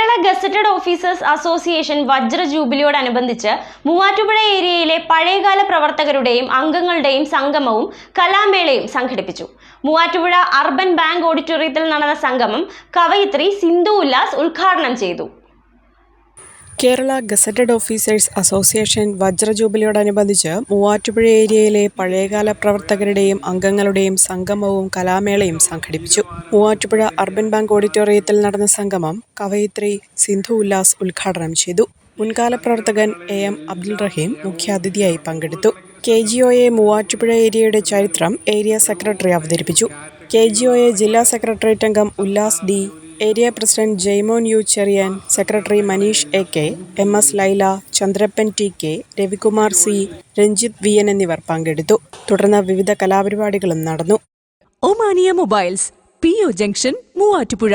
Kerala gazetted officers association വജ്ര ജൂബിലിയോടനുബന്ധിച്ച് മൂവാറ്റുപുഴ ഏരിയയിലെ പഴയകാല പ്രവർത്തകരുടെയും അംഗങ്ങളുടെയും സംഗമവും കലാമേളയും സംഘടിപ്പിച്ചു. മൂവാറ്റുപുഴ അർബൻ ബാങ്ക് ഓഡിറ്റോറിയത്തിൽ നടന്ന സംഗമം കവയിത്രി സിന്ധു ഉല്ലാസ് ഉദ്ഘാടനം ചെയ്തു. കേരള ഗസറ്റഡ് ഓഫീസേഴ്സ് അസോസിയേഷൻ വജ്രജൂബിലിയോടനുബന്ധിച്ച് മൂവാറ്റുപുഴ ഏരിയയിലെ പഴയകാല പ്രവർത്തകരുടെയും അംഗങ്ങളുടെയും സംഗമവും കലാമേളയും സംഘടിപ്പിച്ചു. മൂവാറ്റുപുഴ അർബൻ ബാങ്ക് ഓഡിറ്റോറിയത്തിൽ നടന്ന സംഗമം കവയിത്രി സിന്ധു ഉല്ലാസ് ഉദ്ഘാടനം ചെയ്തു. മുൻകാല പ്രവർത്തകൻ എ എം അബ്ദുൾ റഹീം മുഖ്യാതിഥിയായി പങ്കെടുത്തു. K G O A Muvattupuzha ഏരിയയുടെ ചരിത്രം ഏരിയ സെക്രട്ടറി അവതരിപ്പിച്ചു. കെ ജി ഒ എ ജില്ലാ സെക്രട്ടേറിയറ്റ് അംഗം Ullas D area president Jaimon U. Cherian secretary Manish A. K M. S. Laila Chandrappan T. K Ravikumar C Ranjith V. N. എന്നിവർ പങ്കെടുത്തു. തുടർന്ന് വിവിധ കലാപരിപാടികളും നടന്നു. Omania mobiles P. O. Junction Muvattupuzha.